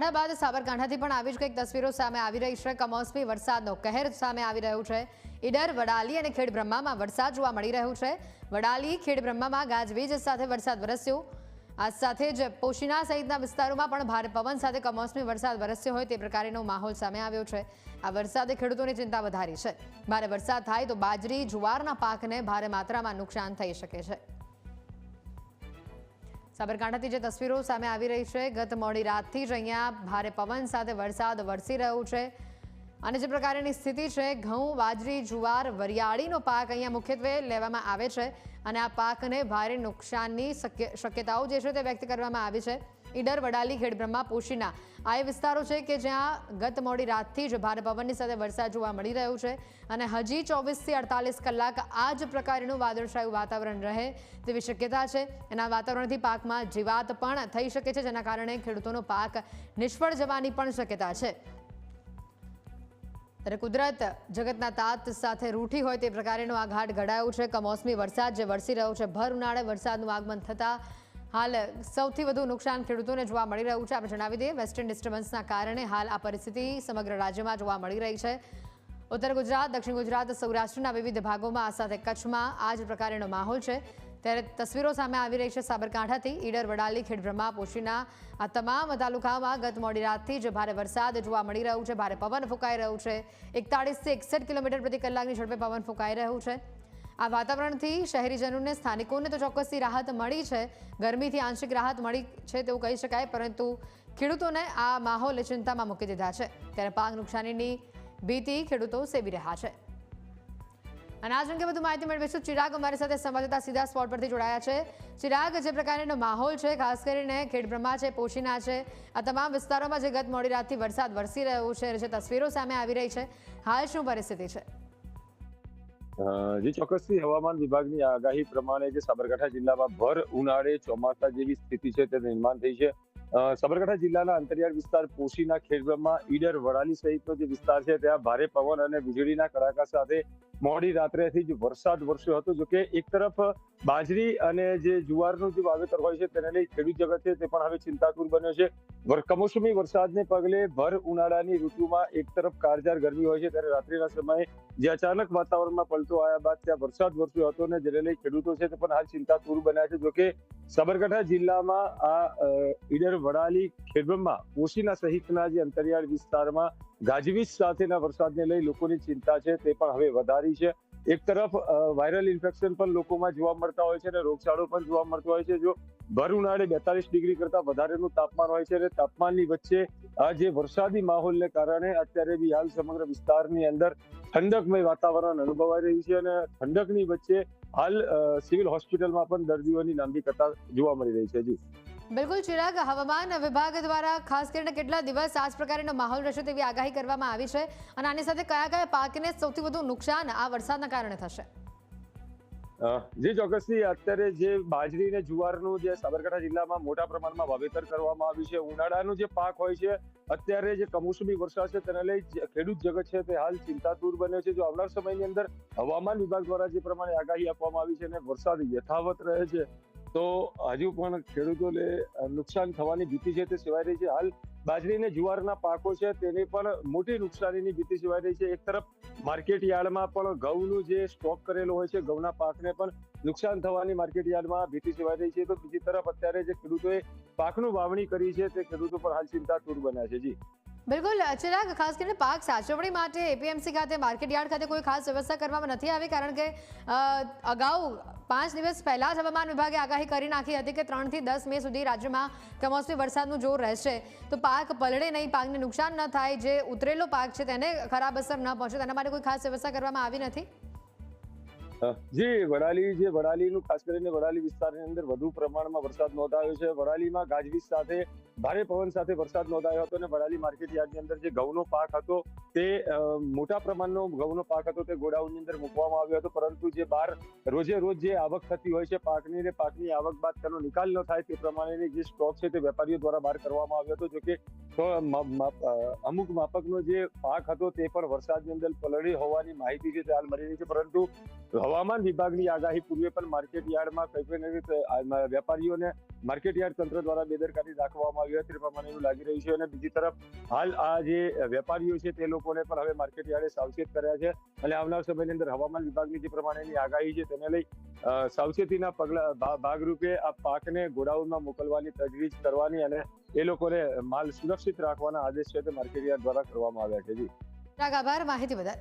સાબરકાંઠા બાદ સાબરકાંઠાથી પણ આવી જ કંઈક તસવીરો સામે આવી રહી છે. કમોસમી વરસાદનો કહેર સામે આવી રહ્યું છે. ઈડર, વડાલી અને ખેડબ્રહ્મામાં વરસાદ જોવા મળી રહ્યું છે. વડાલી, ખેડબ્રહ્મામાં ગાજવીજ સાથે વરસાદ વરસ્યો. આ સાથે જ પોશીના સહિતના વિસ્તારોમાં પણ ભારે પવન સાથે કમોસમી વરસાદ વરસ્યો હોય તે પ્રકારનો માહોલ સામે આવ્યો છે. આ વરસાદે ખેડૂતોની ચિંતા વધારી છે. ભારે વરસાદ થાય તો બાજરી, જુવારના પાકને ભારે માત્રામાં નુકસાન થઈ શકે છે. સાબરકાંઠાથી જે તસવીરો સામે આવી રહી છે, ગત મોડી રાતથી જ અહીંયા ભારે પવન સાથે વરસાદ વરસી રહ્યો છે. અને જે પ્રકારની સ્થિતિ છે, ઘઉં, બાજરી, જુવાર, વરિયાળીનો પાક અહીંયા મુખ્યત્વે લેવામાં આવે છે અને આ પાકને ભારે નુકસાનની શક્ય, શક્યતાઓ જે છે તે વ્યક્ત કરવામાં આવી છે. ઈડર, વડાલી, ખેડબ્રહ્મા, પોશીના આ એ વિસ્તારો છે કે જ્યાં ગત મોડી રાતથી જ ભારે પવનની સાથે વરસાદ જોવા મળી રહ્યો છે અને હજી ચોવીસથી અડતાલીસ કલાક આ જ પ્રકારનું વાદળછાયું વાતાવરણ રહે તેવી શક્યતા છે. એના વાતાવરણથી પાકમાં જીવાત પણ થઈ શકે છે, જેના કારણે ખેડૂતોનો પાક નિષ્ફળ જવાની પણ શક્યતા છે. ત્યારે કુદરત જગતના તાત સાથે રૂઠી હોય તે પ્રકારેનો આ ઘાટ ઘડાયો છે. કમોસમી વરસાદ જે વરસી રહ્યો છે, ભર ઉનાળે વરસાદનું આગમન થતાં હાલ સૌથી વધુ નુકસાન ખેડૂતોને જોવા મળી રહ્યું છે. આપણે જણાવી દઈએ, વેસ્ટર્ન ડિસ્ટર્બન્સના કારણે હાલ આ પરિસ્થિતિ સમગ્ર રાજ્યમાં જોવા મળી રહી છે. ઉત્તર ગુજરાત, દક્ષિણ ગુજરાત, સૌરાષ્ટ્રના વિવિધ ભાગોમાં આ સાથે કચ્છમાં આ જ પ્રકારેનો માહોલ છે. ત્યારે તસવીરો સામે આવી રહી છે સાબરકાંઠાથી. ઈડર, વડાલી, ખેડબ્રહ્મા, પોશીના આ તમામ તાલુકામાં ગત મોડી રાતથી જ ભારે વરસાદ જોવા મળી રહ્યું છે. ભારે પવન ફૂંકાઈ રહ્યું છે. એકતાળીસથી એકસઠ કિલોમીટર પ્રતિ કલાકની ઝડપે પવન ફૂંકાઈ રહ્યું છે. આ વાતાવરણથી શહેરીજનોને, સ્થાનિકોને તો ચોક્કસથી રાહત મળી છે. ગરમીથી આંશિક રાહત મળી છે તેવું કહી શકાય, પરંતુ ખેડૂતોને આ માહોલે ચિંતામાં મૂકી દીધા છે. ત્યારે પાક નુકસાનીની ભીતિ ખેડૂતો સેવી રહ્યા છે. અને આજ અંગે વધુ માહિતી મેળવીશું. ચિરાગ અમારી સાથે સંવાદદાતા સીધા સ્પોટ પરથી જોડાયા છે. ચિરાગ, જે પ્રકારનો માહોલ છે, ખાસ કરીને ખેડબ્રહ્મા છે, પોશીના છે, આ તમામ વિસ્તારોમાં જે ગત મોડી રાતથી વરસાદ વરસી રહ્યો છે, જે તસવીરો સામે આવી રહી છે, હાલ શું પરિસ્થિતિ છે? જે ચોક્કસથી હવામાન વિભાગની આગાહી પ્રમાણે જે સાબરકાંઠા જિલ્લામાં ભર ઉનાળે ચોમાસા જેવી સ્થિતિ છે, તે નિર્માણ થઈ છે. સાબરકાંઠા જિલ્લાના અંતરિયાળ વિસ્તાર પોશીના ખેડબ્રહ્મા ઈડર વડાલી સહિતનો જે વિસ્તાર છે, ત્યાં ભારે પવન અને વીજળીના કડાકા સાથે મોડી રાત્રેથી જ વરસાદ વરસ્યો હતો. જોકે એક તરફ બાજરી અને જે જુવારનું જે વાવેતર હોય છે, તેને લઈ ખેડૂત જગત છે, તે પણ હવે ચિંતાતુર બન્યો છે. કમોસમી વરસાદને પગલે ભર ઉનાળાની ઋતુમાં એક તરફ કારજાર ગરમી હોય છે, ત્યારે રાત્રિના સમયે જે અચાનક વાતાવરણમાં પલટો આવ્યા બાદ ત્યાં વરસાદ વરસ્યો હતો અને જેને લઈ ખેડૂતો છે, તે પણ હાલ ચિંતાતુર બન્યા છે. જોકે સાબરકાંઠા જિલ્લામાં આ ઈડર વડાલી ખેડબ્રહ્મા ઓશીના સહિતના જે અંતરિયાળ વિસ્તારમાં ગાજવીજ સાથેના વરસાદને લઈ લોકોની ચિંતા છે, તે પણ હવે વધારી છે. એક તરફ વાયરલ ઇન્ફેક્શન પણ લોકોમાં જોવા મળતા હોય છે અને રોગચાળો પણ જોવા મળતો હોય છે. જો ભર ઉનાળે બેતાલીસ ડિગ્રી કરતા વધારેનું તાપમાન હોય છે અને તાપમાનની વચ્ચે આ જે વરસાદી માહોલને કારણે અત્યારે બી હાલ સમગ્ર વિસ્તારની અંદર ઠંડકમય વાતાવરણ અનુભવાઈ રહ્યું છે અને ઠંડકની વચ્ચે હાલ સિવિલ હોસ્પિટલમાં પણ દર્દીઓની લાંબી કતાર જોવા મળી રહી છે જી. બિલકુલ ચિરાગ હવામાન વિભાગ દ્વારા ખાસ કરીને કેટલા દિવસ આ જ પ્રકારનો માહોલ રહેશે તેવી આગાહી કરવામાં આવી છે અને આની સાથે કયા કયા પાકને સૌથી વધુ નુકસાન આ વરસાદના કારણે થશે? જે ચોક્કસથી. અત્યારે જે બાજરી અને જુવારનું જે સાબરકાંઠા જિલ્લામાં મોટા પ્રમાણમાં વાવેતર કરવામાં આવ્યું છે ઉનાળાનું જે પાક હોય છે અત્યારે જે કમોસમી વરસાદ છે તેને લઈ ખેડૂત જગત છે તે હાલ ચિંતાતુર બન્યો છે. જો આવનાર સમયની અંદર હવામાન વિભાગ દ્વારા જે પ્રમાણે આગાહી આપવામાં આવી છે અને વરસાદ યથાવત રહે છે, તો હજુ પણ ખેડૂતોને નુકસાન થવાની ભીતિ છે તે સેવાઈ રહી છે. હાલ બાજરી અને જુવારના પાકો છે, તેની પણ મોટી નુકસાનીની ભીતિ સેવાઈ રહી છે. એક તરફ માર્કેટ યાર્ડમાં પણ ઘઉંનું જે સ્ટોક કરેલો હોય છે, ઘઉંના પાકને પણ નુકસાન થવાની માર્કેટ યાર્ડમાં ભીતિ સેવાઈ રહી છે. તો બીજી તરફ અત્યારે જે ખેડૂતોએ પાકનું વાવણી કરી છે, તે ખેડૂતો પર હાલ ચિંતાતુર બન્યા છે. જી. બિલકુલ ચિરાગ ખાસ કરીને પાક સાચવણી માટે એપીએમસી ખાતે, માર્કેટ યાર્ડ ખાતે કોઈ ખાસ વ્યવસ્થા કરવામાં નથી આવી, કારણ કે અગાઉ પાંચ દિવસ પહેલાં જ હવામાન વિભાગે આગાહી કરી નાખી હતી કે ત્રણથી દસ મે સુધી રાજ્યમાં કમોસમી વરસાદનું જોર રહેશે. તો પાક પલળે નહીં, પાકને નુકસાન ન થાય, જે ઉતરેલો પાક છે તેને ખરાબ અસર ન પહોંચે, તેના માટે કોઈ ખાસ વ્યવસ્થા કરવામાં આવી નથી? જી, વડાલી જે વડાલીનું, ખાસ કરીને વડાલી વિસ્તારની અંદર વધુ પ્રમાણમાં વરસાદ નોંધાયો છે. વડાલીમાં ગાજવીજ સાથે, ભારે પવન સાથે વરસાદ નોંધાયો હતો અને વડાલી માર્કેટ યાર્ડની અંદર જે ઘઉંનો પાક હતો તે મોટા પ્રમાણનો ઘઉંનો પાક હતો તે ગોડાઉનની અંદર મૂકવામાં આવ્યો હતો. પરંતુ જે બહાર રોજે રોજ જે આવક થતી હોય છે પાકની ને પાકની આવક બાદ તેનો નિકાલ ન થાય તે પ્રમાણેની જે સ્ટોક છે તે વેપારીઓ દ્વારા બહાર કરવામાં આવ્યો હતો. જોકે તો અમુક માપકનો જે પાક હતો તે પણ વરસાદની અંદર પલળી હોવાની માહિતી છે હાલ મળી રહી છે. પરંતુ હવામાન વિભાગની આગાહી પૂર્વે પણ માર્કેટ યાર્ડમાં કંઈ વેપારીઓને માર્કેટ યાર્ડ તંત્ર દ્વારા બેદરકારી રાખવામાં આવી હતી પ્રમાણે એવું લાગી રહ્યું છે. અને બીજી તરફ, હાલ આ જે વેપારીઓ છે તે લોકોને પણ હવે માર્કેટ યાર્ડે સાવચેત કર્યા છે. અને આવનાર સમયની અંદર હવામાન વિભાગની જે પ્રમાણેની આગાહી છે તેને લઈ સાવચેતીના પગલા ભાગરૂપે આ પાકને ગોડાઉનમાં મોકલવાની તજવીજ કરવાની અને એ લોકોને માલ સુરક્ષિત રાખવાના આદેશ છે તે માર્કેટ યાર્ડ દ્વારા કરવામાં આવ્યા છે. જી. આભાર. માહિતી બદલ.